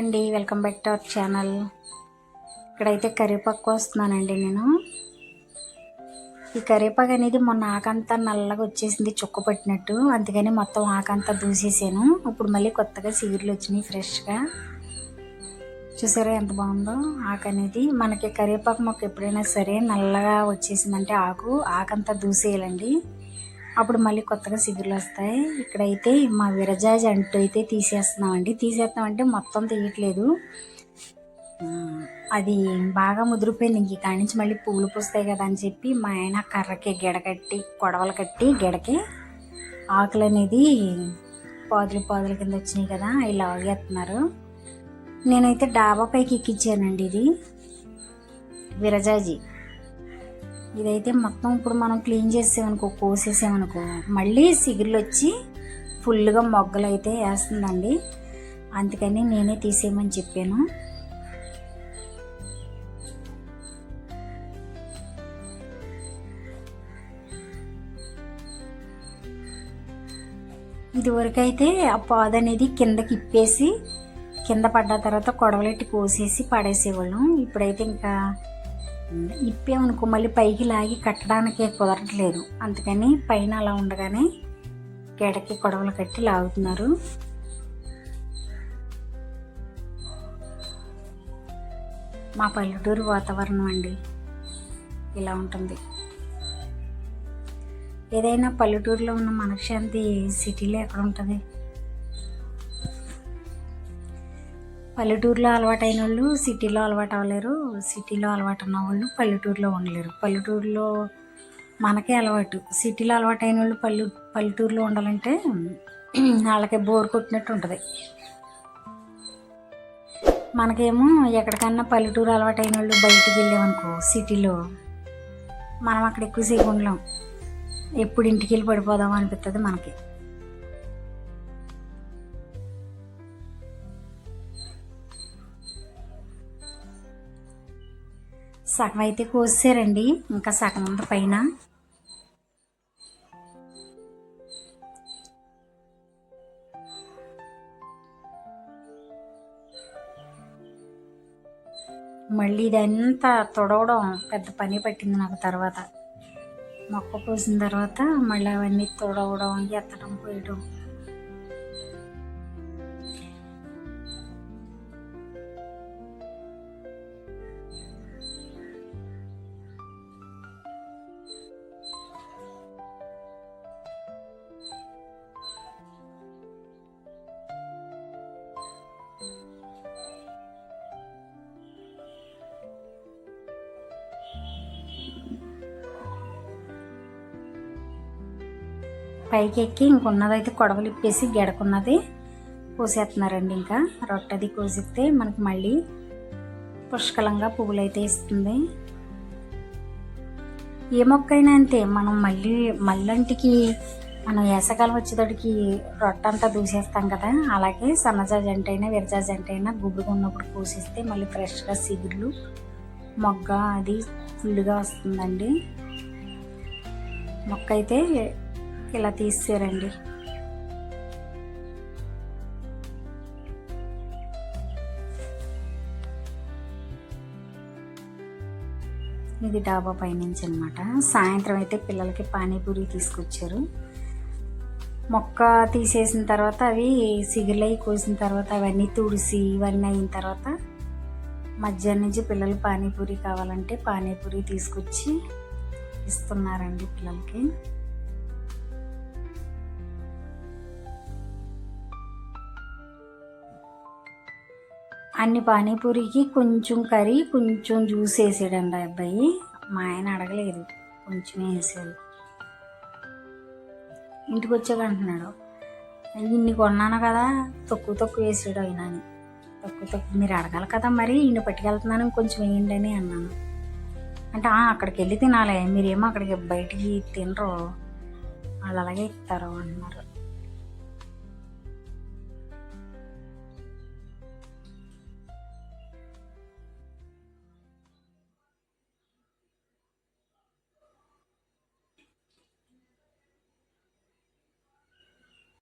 అండి welcome back to our channel. ఇక్కడైతే కరివేపాకు వస్తున్నానండి నేను. ఈ కరివేపాకు అనేది మొన్న ఆకంతా నల్లగా వచ్చేసింది చుక్క పట్టినట్టు. అందుకని మొత్తం ఆకంతా దూసేసాను. ఇప్పుడు మళ్ళీ కొత్తగా సీడ్లు వచ్చినాయి ఫ్రెష్గా. చూసారా ఎంత బాగుందో ఆకు అనేది. మనకి కరివేపాకు మొక్క ఎప్పుడైనా సరే నల్లగా వచ్చేసిందంటే ఆకు ఆకంతా దూసేయాలండి. అప్పుడు మళ్ళీ కొత్తగా సిగురులు వస్తాయి. ఇక్కడైతే మా విరజాజి అంటూ అయితే తీసేస్తున్నామండి. తీసేస్తామంటే మొత్తం తీయట్లేదు. అది బాగా ముదిరిపోయింది. ఇంక కాడి నుంచి మళ్ళీ పువ్వులు పూస్తాయి కదా అని చెప్పి మా ఆయన కర్రకి గిడకట్టి కొడవలు కట్టి గిడకి ఆకులు అనేది పాదులు పాదుల కింద వచ్చినాయి కదా అవి లాగేస్తున్నారు నేనైతే డాబా పైకి ఎక్కించానండి ఇది. విరజాజి. ఇదైతే మొత్తం ఇప్పుడు మనం క్లీన్ చేసేమనుకో కోసేసామనుకో మళ్ళీ సిగురులు వచ్చి ఫుల్గా మొగ్గలు అయితే వేస్తుందండి. అందుకని నేనే తీసేయమని చెప్పాను. ఇదివరకైతే ఆ పాదు అనేది కిందకి ఇప్పేసి కింద పడ్డ తర్వాత కొడవలెట్టి కోసేసి పడేసేవాళ్ళం. ఇప్పుడైతే ఇంకా ఇప్పేమనుకో మళ్ళీ పైకి లాగి కట్టడానికి కుదరట్లేదు. అందుకని పైన అలా ఉండగానే గెడకి కొడవలు కట్టి లాగుతున్నారు. మా పల్లెటూరు వాతావరణం అండి ఇలా ఉంటుంది. ఏదైనా పల్లెటూరులో ఉన్న మనశ్శాంతి సిటీలో ఎక్కడ ఉంటుంది పల్లెటూరులో అలవాటైన వాళ్ళు సిటీలో అలవాటు అవ్వలేరు సిటీలో అలవాటు ఉన్న వాళ్ళు పల్లెటూరులో ఉండలేరు. పల్లెటూరులో మనకే అలవాటు. సిటీలో అలవాటైన వాళ్ళు పల్లె పల్లెటూరులో ఉండాలంటే వాళ్ళకి బోర్ కొట్టినట్టు ఉంటుంది. మనకేమో ఎక్కడికన్నా పల్లెటూరు అలవాటైన వాళ్ళు బయటికి వెళ్ళామనుకో సిటీలో మనం అక్కడ ఎక్కువసేపు ఉండలేం. ఎప్పుడు ఇంటికి వెళ్ళి పడిపోదాం అనిపిస్తుంది మనకి. సగం అయితే కోసారండి. ఇంకా సగం ఉంది పైన. మళ్ళీ ఇదంతా తొడవడం పెద్ద పని పట్టింది నాకు తర్వాత. మొక్క కోసిన తర్వాత మళ్ళీ అవన్నీ తొడవడం ఎత్తడం పోయడం పైకి ఎక్కి ఇంకున్నదైతే కొడవలు ఇప్పేసి గెడకున్నది కోసేస్తున్నారండి ఇంకా. రొట్టది కోసిస్తే మనకి మళ్ళీ పుష్కలంగా పువ్వులు అయితే ఇస్తుంది. ఏ మొక్క అయినా అంతే మనం మళ్ళీ మల్లంటికి మనం వేసకాలం వచ్చేటడికి రొట్టంతా దూసేస్తాం కదా అలాగే సన్నజాజి అంటైనా అయినా విరజాజి అంటే అయినా గుబురుగా ఉన్నప్పుడు కోసిస్తే మళ్ళీ ఫ్రెష్గా సిగుర్లు మొగ్గ అది ఫుల్గా వస్తుందండి. మొక్క అయితే ఇలా తీసారండి ఇది డాబా పైనుంచి అనమాట సాయంత్రం అయితే పిల్లలకి పానీపూరి తీసుకొచ్చారు. మొక్క తీసేసిన తర్వాత అవి సిగిలై కోసిన తర్వాత అవన్నీ తుడిసి ఇవన్నీ అయిన తర్వాత మధ్యాహ్నం నుంచి పిల్లలు పానీపూరి కావాలంటే పానీపూరి తీసుకొచ్చి ఇస్తున్నారండి పిల్లలకి. అన్ని పానీపూరికి కొంచెం కర్రీ కొంచెం జ్యూస్ వేసాడండి ఆ అబ్బాయి. మా ఆయన అడగలేదు. కొంచెం వేసాడు ఇంటికి వచ్చాక అంటున్నాడు ఇన్ని కొన్నాను కదా తక్కువ తక్కువ వేసాడు ఆయన అని. తక్కువ తక్కువ మీరు అడగాలి కదా మరి ఇన్ని పట్టుకెళ్తున్నాను కొంచెం వేయండి అని అన్నాను. అంటే అక్కడికి వెళ్ళి తినాలి మీరేమో అక్కడికి బయటికి తినరు వాళ్ళు అలాగే ఇస్తారు అన్నారు